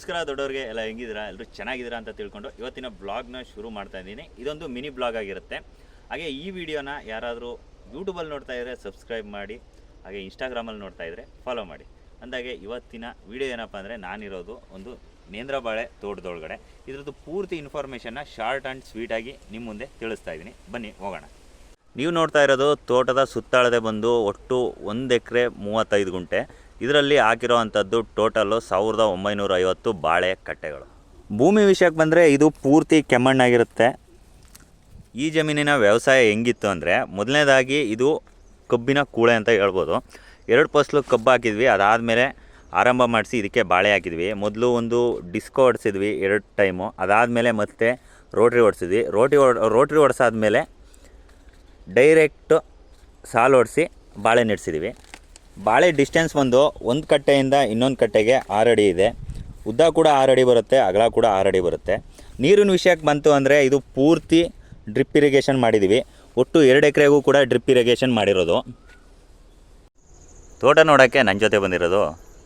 ನಮಸ್ಕಾರ ದೊಡ್ಡವ್ರಿಗೆ, ಎಲ್ಲ ಹೆಂಗಿದ್ದೀರಾ? ಎಲ್ಲರೂ ಚೆನ್ನಾಗಿದ್ದೀರಾ ಅಂತ ತಿಳ್ಕೊಂಡು ಇವತ್ತಿನ ಬ್ಲಾಗ್ನ ಶುರು ಮಾಡ್ತಾ ಇದ್ದೀನಿ. ಇದೊಂದು ಮಿನಿ ಬ್ಲಾಗ್ ಆಗಿರುತ್ತೆ. ಹಾಗೆ ಈ ವಿಡಿಯೋನ ಯಾರಾದರೂ ಯೂಟ್ಯೂಬಲ್ಲಿ ನೋಡ್ತಾ ಇದ್ದರೆ ಸಬ್ಸ್ಕ್ರೈಬ್ ಮಾಡಿ, ಹಾಗೆ ಇನ್ಸ್ಟಾಗ್ರಾಮಲ್ಲಿ ನೋಡ್ತಾ ಇದ್ದರೆ ಫಾಲೋ ಮಾಡಿ. ಅಂದಾಗೆ ಇವತ್ತಿನ ವಿಡಿಯೋ ಏನಪ್ಪ ಅಂದರೆ ನಾನಿರೋದು ಒಂದು ನೇಂದ್ರ ಬಾಳೆ ತೋಟದೊಳಗಡೆ. ಇದರದ್ದು ಪೂರ್ತಿ ಇನ್ಫಾರ್ಮೇಷನ್ನ ಶಾರ್ಟ್ ಆ್ಯಂಡ್ ಸ್ವೀಟಾಗಿ ನಿಮ್ಮ ಮುಂದೆ ತಿಳಿಸ್ತಾ ಇದ್ದೀನಿ. ಬನ್ನಿ, ಹೋಗೋಣ. ನೀವು ನೋಡ್ತಾ ಇರೋದು ತೋಟದ ಸುತ್ತಾಳದೆ ಬಂದು ಒಟ್ಟು ಒಂದು ಎಕರೆ ಮೂವತ್ತೈದು ಗುಂಟೆ. ಇದರಲ್ಲಿ ಹಾಕಿರೋ ಅಂಥದ್ದು ಟೋಟಲ್ಲು ಸಾವಿರದ ಒಂಬೈನೂರ ಐವತ್ತು ಬಾಳೆ ಕಟ್ಟೆಗಳು. ಭೂಮಿ ವಿಷಯಕ್ಕೆ ಬಂದರೆ ಇದು ಪೂರ್ತಿ ಕೆಮ್ಮಣ್ಣಾಗಿರುತ್ತೆ. ಈ ಜಮೀನಿನ ವ್ಯವಸಾಯ ಹೆಂಗಿತ್ತು ಅಂದರೆ ಮೊದಲನೇದಾಗಿ ಇದು ಕಬ್ಬಿನ ಕೂಳೆ ಅಂತ ಹೇಳ್ಬೋದು. ಎರಡು ಫಸ್ಲು ಕಬ್ಬು ಹಾಕಿದ್ವಿ, ಅದಾದಮೇಲೆ ಆರಂಭ ಮಾಡಿಸಿ ಇದಕ್ಕೆ ಬಾಳೆ ಹಾಕಿದ್ವಿ. ಮೊದಲು ಒಂದು ಡಿಸ್ಕೋ ಹೊಡೆಸಿದ್ವಿ ಎರಡು ಟೈಮು, ಅದಾದಮೇಲೆ ಮತ್ತೆ ರೋಟ್ರಿ ಹೊಡೆಸಿದ್ವಿ ರೋಟಿ ರೋಟ್ರಿ ಹೊಡ್ಸಾದ್ಮೇಲೆ ಡೈರೆಕ್ಟ್ ಸಾಲು ಹೊಡಿಸಿ ಬಾಳೆ ನೆಡ್ಸಿದ್ದೀವಿ ಬಾಳೆ ಡಿಸ್ಟೆನ್ಸ್ ಬಂದು ಒಂದು ಕಟ್ಟೆಯಿಂದ ಇನ್ನೊಂದು ಕಟ್ಟೆಗೆ ಆರಡಿ ಇದೆ. ಉದ್ದ ಕೂಡ ಆರಡಿ ಬರುತ್ತೆ, ಅಗಲ ಕೂಡ ಆರಡಿ ಬರುತ್ತೆ. ನೀರಿನ ವಿಷಯಕ್ಕೆ ಬಂತು ಅಂದರೆ ಇದು ಪೂರ್ತಿ ಡ್ರಿಪ್ ಇರಿಗೇಷನ್ ಮಾಡಿದ್ದೀವಿ ಒಟ್ಟು ಎರಡು ಎಕರೆಗೂ ಕೂಡ ಡ್ರಿಪ್ ಇರಿಗೇಷನ್ ಮಾಡಿರೋದು. ತೋಟ ನೋಡೋಕ್ಕೆ ನನ್ನ ಜೊತೆ ಬಂದಿರೋದು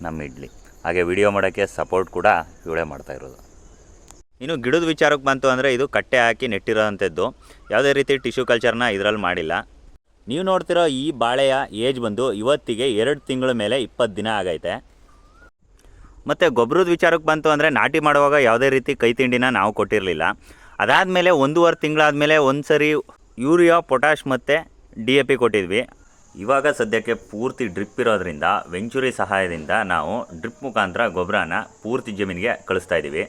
ನಮ್ಮ ಇಡ್ಲಿ. ಹಾಗೆ ವಿಡಿಯೋ ಮಾಡೋಕ್ಕೆ ಸಪೋರ್ಟ್ ಕೂಡ ಇವಳೇ ಮಾಡ್ತಾ ಇರೋದು. ಇನ್ನು ಗಿಡದ ವಿಚಾರಕ್ಕೆ ಬಂತು ಅಂದರೆ ಇದು ಕಟ್ಟೆ ಹಾಕಿ ನೆಟ್ಟಿರೋವಂಥದ್ದು ಯಾವುದೇ ರೀತಿ ಟಿಶ್ಯೂ ಕಲ್ಚರ್ನ ಇದರಲ್ಲಿ ಮಾಡಿಲ್ಲ. ನೀವು ನೋಡ್ತಿರೋ ಈ ಬಾಳೆಯ ಏಜ್ ಬಂದು ಇವತ್ತಿಗೆ ಎರಡು ತಿಂಗಳ ಮೇಲೆ ಇಪ್ಪತ್ತು ದಿನ ಆಗೈತೆ. ಮತ್ತು ಗೊಬ್ಬರದ ವಿಚಾರಕ್ಕೆ ಬಂತು ಅಂದರೆ ನಾಟಿ ಮಾಡುವಾಗ ಯಾವುದೇ ರೀತಿ ಕೈ ತಿಂಡಿನ ನಾವು ಕೊಟ್ಟಿರಲಿಲ್ಲ. ಅದಾದ ಮೇಲೆ ಒಂದೂವರೆ ತಿಂಗಳಾದಮೇಲೆ ಒಂದು ಸರಿ ಯೂರಿಯಾ ಪೊಟ್ಯಾಶ್ ಮತ್ತು ಡಿ ಎ ಪಿ ಕೊಟ್ಟಿದ್ವಿ. ಇವಾಗ ಸದ್ಯಕ್ಕೆ ಪೂರ್ತಿ ಡ್ರಿಪ್ ಇರೋದ್ರಿಂದ ವೆಂಚುರಿ ಸಹಾಯದಿಂದ ನಾವು ಡ್ರಿಪ್ ಮುಖಾಂತರ ಗೊಬ್ಬರನ ಪೂರ್ತಿ ಜಮೀನಿಗೆ ಕಳಿಸ್ತಾ ಇದ್ದೀವಿ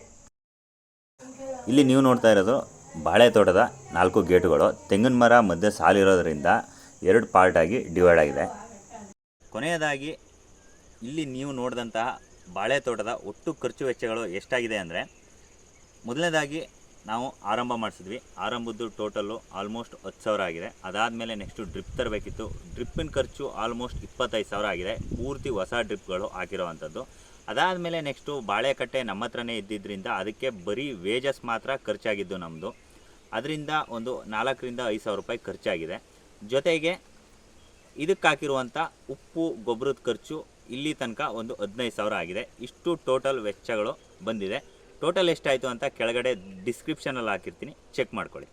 ಇಲ್ಲಿ ನೀವು ನೋಡ್ತಾ ಇರೋದು ಬಾಳೆ ತೋಟದ ನಾಲ್ಕು ಗೇಟುಗಳು. ತೆಂಗಿನ ಮರ ಮಧ್ಯೆ ಸಾಲಿರೋದ್ರಿಂದ ಎರಡು ಪಾರ್ಟಾಗಿ ಡಿವೈಡ್ ಆಗಿದೆ. ಕೊನೆಯದಾಗಿ ಇಲ್ಲಿ ನೀವು ನೋಡಿದಂತಹ ಬಾಳೆ ತೋಟದ ಒಟ್ಟು ಖರ್ಚು ವೆಚ್ಚಗಳು ಎಷ್ಟಾಗಿದೆ ಅಂದರೆ, ಮೊದಲನೇದಾಗಿ ನಾವು ಆರಂಭ ಮಾಡಿಸಿದ್ವಿ. ಆರಂಭದ್ದು ಟೋಟಲ್ಲು ಆಲ್ಮೋಸ್ಟ್ ಹತ್ತು ಸಾವಿರ ಆಗಿದೆ. ಅದಾದಮೇಲೆ ನೆಕ್ಸ್ಟು ಡ್ರಿಪ್ ತರಬೇಕಿತ್ತು. ಡ್ರಿಪ್ಪಿನ ಖರ್ಚು ಆಲ್ಮೋಸ್ಟ್ ಇಪ್ಪತ್ತೈದು ಸಾವಿರ ಆಗಿದೆ. ಪೂರ್ತಿ ಹೊಸ ಡ್ರಿಪ್ಗಳು ಹಾಕಿರೋವಂಥದ್ದು. ಅದಾದಮೇಲೆ ನೆಕ್ಸ್ಟು ಬಾಳೆಕಟ್ಟೆ ನಮ್ಮ ಹತ್ರನೇ ಇದ್ದಿದ್ದರಿಂದ ಅದಕ್ಕೆ ಬರೀ ವೇಜಸ್ ಮಾತ್ರ ಖರ್ಚಾಗಿದ್ದು ನಮ್ಮದು ಅದರಿಂದ ಒಂದು ನಾಲ್ಕರಿಂದ ಐದು ಸಾವಿರ ರೂಪಾಯಿ ಖರ್ಚಾಗಿದೆ. ಜೊತೆಗೆ ಇದಕ್ಕೆ ಹಾಕಿರುವಂಥ ಉಪ್ಪು, ಗೊಬ್ಬರದ ಖರ್ಚು ಇಲ್ಲಿ ತನಕ ಒಂದು ಹದಿನೈದು ಸಾವಿರ ಆಗಿದೆ. ಇಷ್ಟು ಟೋಟಲ್ ವೆಚ್ಚಗಳು ಬಂದಿದೆ. ಟೋಟಲ್ ಎಷ್ಟಾಯಿತು ಅಂತ ಕೆಳಗಡೆ ಡಿಸ್ಕ್ರಿಪ್ಷನಲ್ಲಿ ಹಾಕಿರ್ತೀನಿ. ಚೆಕ್ ಮಾಡ್ಕೊಳ್ಳಿ.